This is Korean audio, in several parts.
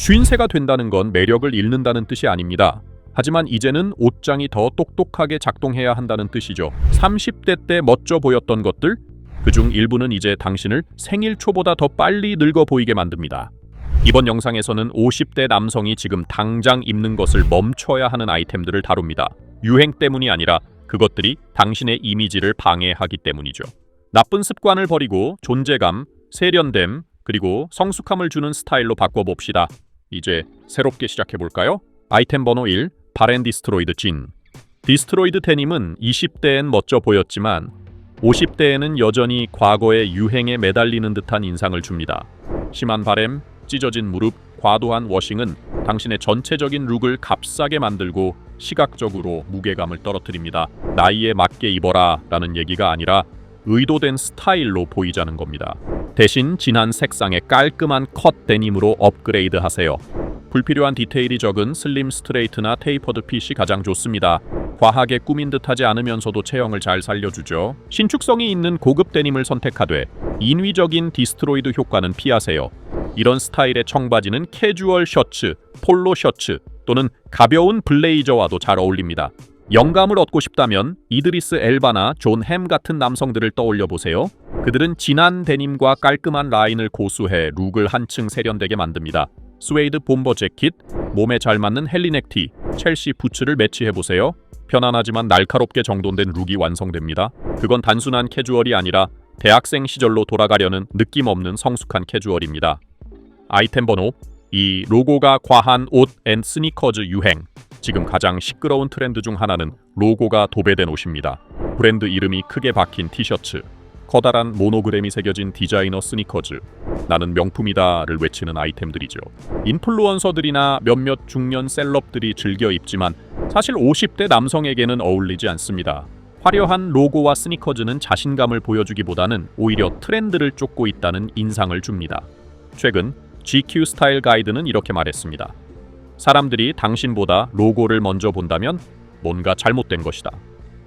쉰세가 된다는 건 매력을 잃는다는 뜻이 아닙니다. 하지만 이제는 옷장이 더 똑똑하게 작동해야 한다는 뜻이죠. 30대 때 멋져 보였던 것들, 그중 일부는 이제 당신을 생일 초보다 더 빨리 늙어 보이게 만듭니다. 이번 영상에서는 50대 남성이 지금 당장 입는 것을 멈춰야 하는 아이템들을 다룹니다. 유행 때문이 아니라 그것들이 당신의 이미지를 방해하기 때문이죠. 나쁜 습관을 버리고 존재감, 세련됨, 그리고 성숙함을 주는 스타일로 바꿔봅시다. 이제 새롭게 시작해볼까요? 아이템 번호 1, 바렌 디스트로이드 진. 디스트로이드 데님은 20대엔 멋져 보였지만 50대에는 여전히 과거의 유행에 매달리는 듯한 인상을 줍니다. 심한 바램, 찢어진 무릎, 과도한 워싱은 당신의 전체적인 룩을 값싸게 만들고 시각적으로 무게감을 떨어뜨립니다. 나이에 맞게 입어라 라는 얘기가 아니라 의도된 스타일로 보이자는 겁니다. 대신 진한 색상의 깔끔한 컷 데님으로 업그레이드 하세요. 불필요한 디테일이 적은 슬림 스트레이트나 테이퍼드 핏이 가장 좋습니다. 과하게 꾸민 듯하지 않으면서도 체형을 잘 살려주죠. 신축성이 있는 고급 데님을 선택하되 인위적인 디스트로이드 효과는 피하세요. 이런 스타일의 청바지는 캐주얼 셔츠, 폴로 셔츠 또는 가벼운 블레이저와도 잘 어울립니다. 영감을 얻고 싶다면 이드리스 엘바나 존 햄 같은 남성들을 떠올려 보세요. 그들은 진한 데님과 깔끔한 라인을 고수해 룩을 한층 세련되게 만듭니다. 스웨이드 bomber 재킷, 몸에 잘 맞는 헬리넥 티, 첼시 부츠를 매치해 보세요. 편안하지만 날카롭게 정돈된 룩이 완성됩니다. 그건 단순한 캐주얼이 아니라 대학생 시절로 돌아가려는 느낌 없는 성숙한 캐주얼입니다. 아이템 번호 이 로고가 과한 옷 앤 스니커즈 유행. 지금 가장 시끄러운 트렌드 중 하나는 로고가 도배된 옷입니다. 브랜드 이름이 크게 박힌 티셔츠, 커다란 모노그램이 새겨진 디자이너 스니커즈, 나는 명품이다를 외치는 아이템들이죠. 인플루언서들이나 몇몇 중년 셀럽들이 즐겨 입지만 사실 50대 남성에게는 어울리지 않습니다. 화려한 로고와 스니커즈는 자신감을 보여주기보다는 오히려 트렌드를 쫓고 있다는 인상을 줍니다. 최근 GQ 스타일 가이드는 이렇게 말했습니다. 사람들이 당신보다 로고를 먼저 본다면 뭔가 잘못된 것이다.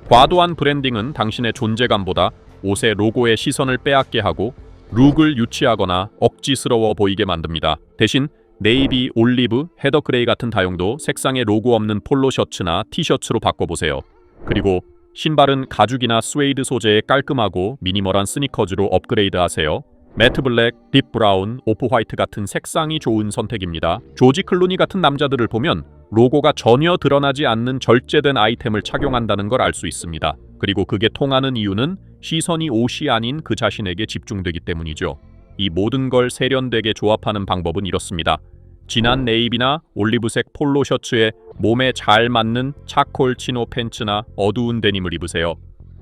과도한 브랜딩은 당신의 존재감보다 옷의 로고의 시선을 빼앗게 하고 룩을 유치하거나 억지스러워 보이게 만듭니다. 대신 네이비, 올리브, 헤더 그레이 같은 다용도 색상의 로고 없는 폴로 셔츠나 티셔츠로 바꿔보세요. 그리고 신발은 가죽이나 스웨이드 소재의 깔끔하고 미니멀한 스니커즈로 업그레이드 하세요. 매트 블랙, 딥 브라운, 오프 화이트 같은 색상이 좋은 선택입니다. 조지 클루니 같은 남자들을 보면 로고가 전혀 드러나지 않는 절제된 아이템을 착용한다는 걸 알 수 있습니다. 그리고 그게 통하는 이유는 시선이 옷이 아닌 그 자신에게 집중되기 때문이죠. 이 모든 걸 세련되게 조합하는 방법은 이렇습니다. 진한 네이비나 올리브색 폴로 셔츠에 몸에 잘 맞는 차콜 치노 팬츠나 어두운 데님을 입으세요.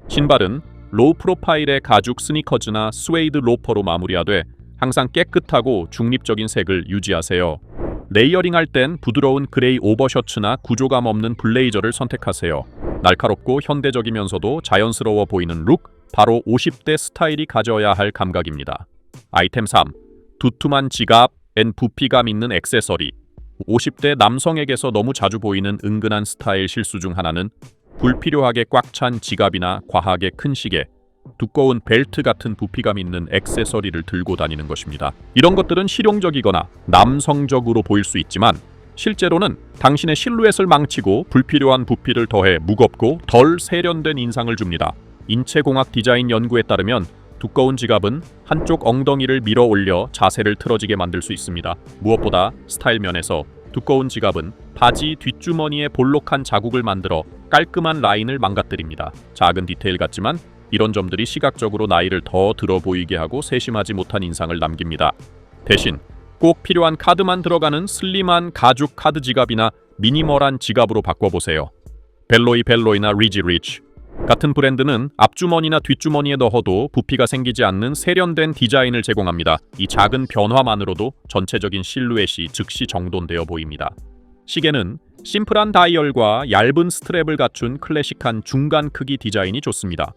신발은 로우 프로파일의 가죽 스니커즈나 스웨이드 로퍼로 마무리하되 항상 깨끗하고 중립적인 색을 유지하세요. 레이어링 할 땐 부드러운 그레이 오버셔츠나 구조감 없는 블레이저를 선택하세요. 날카롭고 현대적이면서도 자연스러워 보이는 룩, 바로 50대 스타일이 가져야 할 감각입니다. 아이템 3. 두툼한 지갑 앤 부피감 있는 액세서리. 50대 남성에게서 너무 자주 보이는 은근한 스타일 실수 중 하나는 불필요하게 꽉 찬 지갑이나 과하게 큰 시계, 두꺼운 벨트 같은 부피감 있는 액세서리를 들고 다니는 것입니다. 이런 것들은 실용적이거나 남성적으로 보일 수 있지만 실제로는 당신의 실루엣을 망치고 불필요한 부피를 더해 무겁고 덜 세련된 인상을 줍니다. 인체공학 디자인 연구에 따르면 두꺼운 지갑은 한쪽 엉덩이를 밀어 올려 자세를 틀어지게 만들 수 있습니다. 무엇보다 스타일 면에서 두꺼운 지갑은 바지 뒷주머니에 볼록한 자국을 만들어 깔끔한 라인을 망가뜨립니다. 작은 디테일 같지만 이런 점들이 시각적으로 나이를 더 들어 보이게 하고 세심하지 못한 인상을 남깁니다. 대신 꼭 필요한 카드만 들어가는 슬림한 가죽 카드 지갑이나 미니멀한 지갑으로 바꿔보세요. 벨로이 벨로이나 리지 리치 같은 브랜드는 앞주머니나 뒷주머니에 넣어도 부피가 생기지 않는 세련된 디자인을 제공합니다. 이 작은 변화만으로도 전체적인 실루엣이 즉시 정돈되어 보입니다. 시계는 심플한 다이얼과 얇은 스트랩을 갖춘 클래식한 중간 크기 디자인이 좋습니다.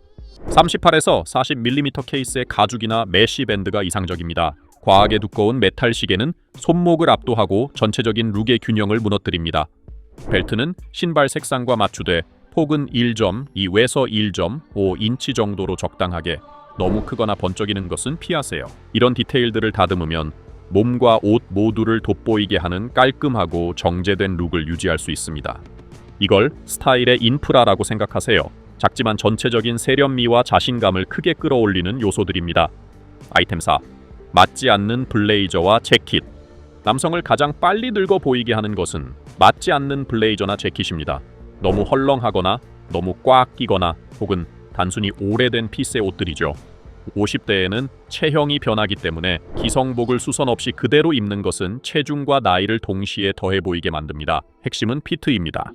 38에서 40mm 케이스의 가죽이나 메쉬 밴드가 이상적입니다. 과하게 두꺼운 메탈 시계는 손목을 압도하고 전체적인 룩의 균형을 무너뜨립니다. 벨트는 신발 색상과 맞추되 폭은 1점, 2에서 1.5인치 정도로 적당하게 너무 크거나 번쩍이는 것은 피하세요. 이런 디테일들을 다듬으면 몸과 옷 모두를 돋보이게 하는 깔끔하고 정제된 룩을 유지할 수 있습니다. 이걸 스타일의 인프라라고 생각하세요. 작지만 전체적인 세련미와 자신감을 크게 끌어올리는 요소들입니다. 아이템 4. 맞지 않는 블레이저와 재킷. 남성을 가장 빨리 늙어 보이게 하는 것은 맞지 않는 블레이저나 재킷입니다. 너무 헐렁하거나 너무 꽉 끼거나 혹은 단순히 오래된 피스의 옷들이죠. 50대에는 체형이 변하기 때문에 기성복을 수선 없이 그대로 입는 것은 체중과 나이를 동시에 더해 보이게 만듭니다. 핵심은 피트입니다.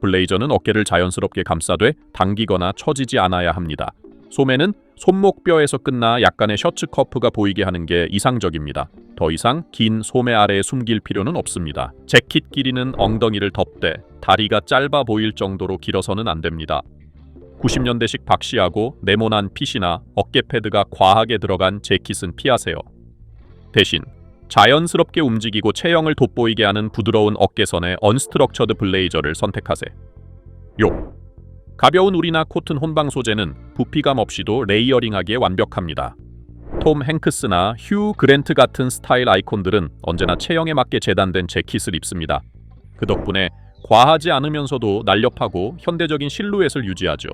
블레이저는 어깨를 자연스럽게 감싸되 당기거나 처지지 않아야 합니다. 소매는 손목뼈에서 끝나 약간의 셔츠 커프가 보이게 하는 게 이상적입니다. 더 이상 긴 소매 아래에 숨길 필요는 없습니다. 재킷 길이는 엉덩이를 덮되 다리가 짧아 보일 정도로 길어서는 안 됩니다. 90년대식 박시하고 네모난 핏이나 어깨 패드가 과하게 들어간 재킷은 피하세요. 대신 자연스럽게 움직이고 체형을 돋보이게 하는 부드러운 어깨선의 언스트럭처드 블레이저를 선택하세요. 요. 가벼운 울이나 코튼 혼방 소재는 부피감 없이도 레이어링하기에 완벽합니다. 톰 행크스나 휴 그랜트 같은 스타일 아이콘들은 언제나 체형에 맞게 재단된 재킷을 입습니다. 그 덕분에 과하지 않으면서도 날렵하고 현대적인 실루엣을 유지하죠.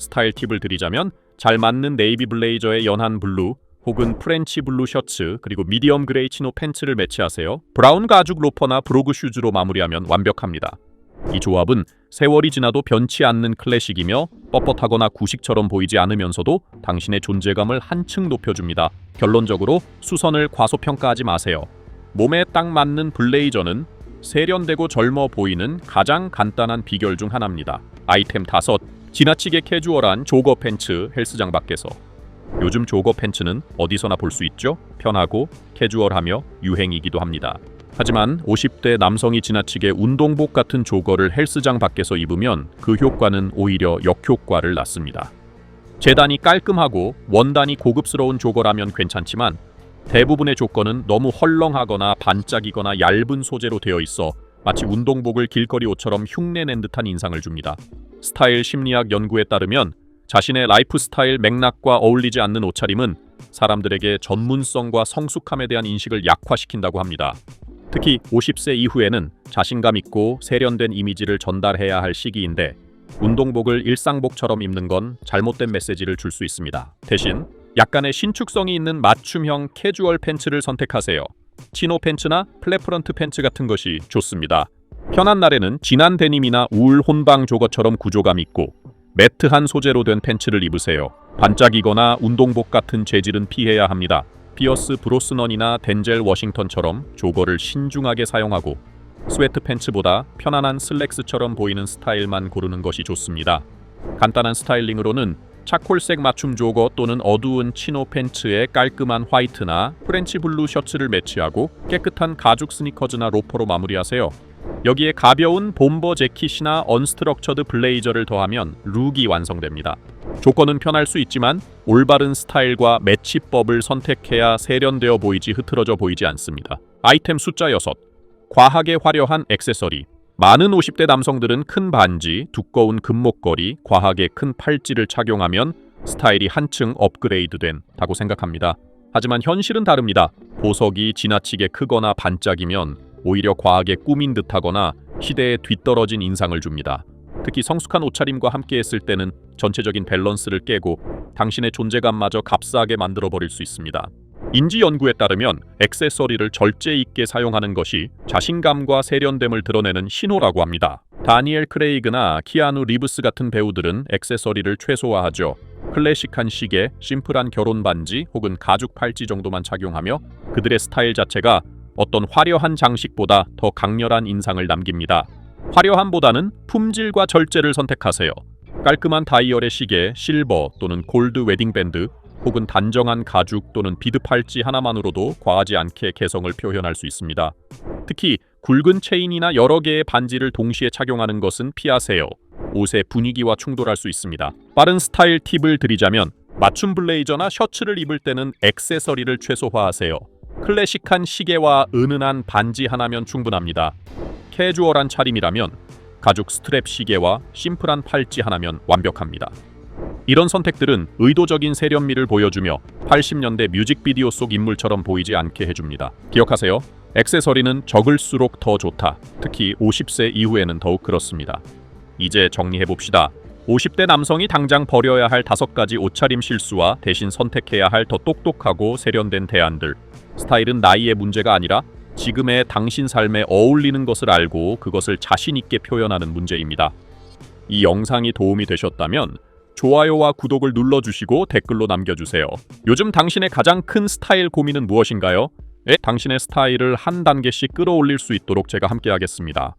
스타일 팁을 드리자면 잘 맞는 네이비 블레이저의 연한 블루 혹은 프렌치 블루 셔츠 그리고 미디엄 그레이 치노 팬츠를 매치하세요. 브라운 가죽 로퍼나 브로그 슈즈로 마무리하면 완벽합니다. 이 조합은 세월이 지나도 변치 않는 클래식이며 뻣뻣하거나 구식처럼 보이지 않으면서도 당신의 존재감을 한층 높여줍니다. 결론적으로 수선을 과소평가하지 마세요. 몸에 딱 맞는 블레이저는 세련되고 젊어 보이는 가장 간단한 비결 중 하나입니다. 아이템 다섯 지나치게 캐주얼한 조거 팬츠 헬스장 밖에서 요즘 조거 팬츠는 어디서나 볼 수 있죠? 편하고 캐주얼하며 유행이기도 합니다. 하지만 50대 남성이 지나치게 운동복 같은 조거를 헬스장 밖에서 입으면 그 효과는 오히려 역효과를 낳습니다. 재단이 깔끔하고 원단이 고급스러운 조거라면 괜찮지만 대부분의 조건은 너무 헐렁하거나 반짝이거나 얇은 소재로 되어 있어 마치 운동복을 길거리 옷처럼 흉내낸 듯한 인상을 줍니다. 스타일 심리학 연구에 따르면 자신의 라이프 스타일 맥락과 어울리지 않는 옷차림은 사람들에게 전문성과 성숙함에 대한 인식을 약화시킨다고 합니다. 특히 50세 이후에는 자신감 있고 세련된 이미지를 전달해야 할 시기인데 운동복을 일상복처럼 입는 건 잘못된 메시지를 줄 수 있습니다. 대신 약간의 신축성이 있는 맞춤형 캐주얼 팬츠를 선택하세요. 치노 팬츠나 플랫프런트 팬츠 같은 것이 좋습니다. 편한 날에는 진한 데님이나 울 혼방 조거처럼 구조감 있고 매트한 소재로 된 팬츠를 입으세요. 반짝이거나 운동복 같은 재질은 피해야 합니다. 피어스 브로스넌이나 덴젤 워싱턴처럼 조거를 신중하게 사용하고 스웨트 팬츠보다 편안한 슬랙스처럼 보이는 스타일만 고르는 것이 좋습니다. 간단한 스타일링으로는 차콜색 맞춤 조거 또는 어두운 치노 팬츠에 깔끔한 화이트나 프렌치 블루 셔츠를 매치하고 깨끗한 가죽 스니커즈나 로퍼로 마무리하세요. 여기에 가벼운 봄버 재킷이나 언스트럭처드 블레이저를 더하면 룩이 완성됩니다. 조건은 편할 수 있지만 올바른 스타일과 매치법을 선택해야 세련되어 보이지 흐트러져 보이지 않습니다. 아이템 숫자 6. 과하게 화려한 액세서리. 많은 50대 남성들은 큰 반지, 두꺼운 금목걸이, 과하게 큰 팔찌를 착용하면 스타일이 한층 업그레이드된다고 생각합니다. 하지만 현실은 다릅니다. 보석이 지나치게 크거나 반짝이면 오히려 과하게 꾸민 듯하거나 시대에 뒤떨어진 인상을 줍니다. 특히 성숙한 옷차림과 함께 했을 때는 전체적인 밸런스를 깨고 당신의 존재감마저 값싸게 만들어 버릴 수 있습니다. 인지 연구에 따르면 액세서리를 절제 있게 사용하는 것이 자신감과 세련됨을 드러내는 신호라고 합니다. 다니엘 크레이그나 키아누 리브스 같은 배우들은 액세서리를 최소화하죠. 클래식한 시계, 심플한 결혼 반지 혹은 가죽 팔찌 정도만 착용하며 그들의 스타일 자체가 어떤 화려한 장식보다 더 강렬한 인상을 남깁니다. 화려함보다는 품질과 절제를 선택하세요. 깔끔한 다이얼의 시계, 실버 또는 골드 웨딩밴드 혹은 단정한 가죽 또는 비드 팔찌 하나만으로도 과하지 않게 개성을 표현할 수 있습니다. 특히 굵은 체인이나 여러 개의 반지를 동시에 착용하는 것은 피하세요. 옷의 분위기와 충돌할 수 있습니다. 빠른 스타일 팁을 드리자면 맞춤 블레이저나 셔츠를 입을 때는 액세서리를 최소화하세요. 클래식한 시계와 은은한 반지 하나면 충분합니다. 캐주얼한 차림이라면 가죽 스트랩 시계와 심플한 팔찌 하나면 완벽합니다. 이런 선택들은 의도적인 세련미를 보여주며 80년대 뮤직비디오 속 인물처럼 보이지 않게 해줍니다. 기억하세요. 액세서리는 적을수록 더 좋다. 특히 50세 이후에는 더욱 그렇습니다. 이제 정리해 봅시다. 50대 남성이 당장 버려야 할 다섯 가지 옷차림 실수와 대신 선택해야 할 더 똑똑하고 세련된 대안들. 스타일은 나이의 문제가 아니라 지금의 당신 삶에 어울리는 것을 알고 그것을 자신 있게 표현하는 문제입니다. 이 영상이 도움이 되셨다면 좋아요와 구독을 눌러주시고 댓글로 남겨주세요. 요즘 당신의 가장 큰 스타일 고민은 무엇인가요? 에? 당신의 스타일을 한 단계씩 끌어올릴 수 있도록 제가 함께하겠습니다.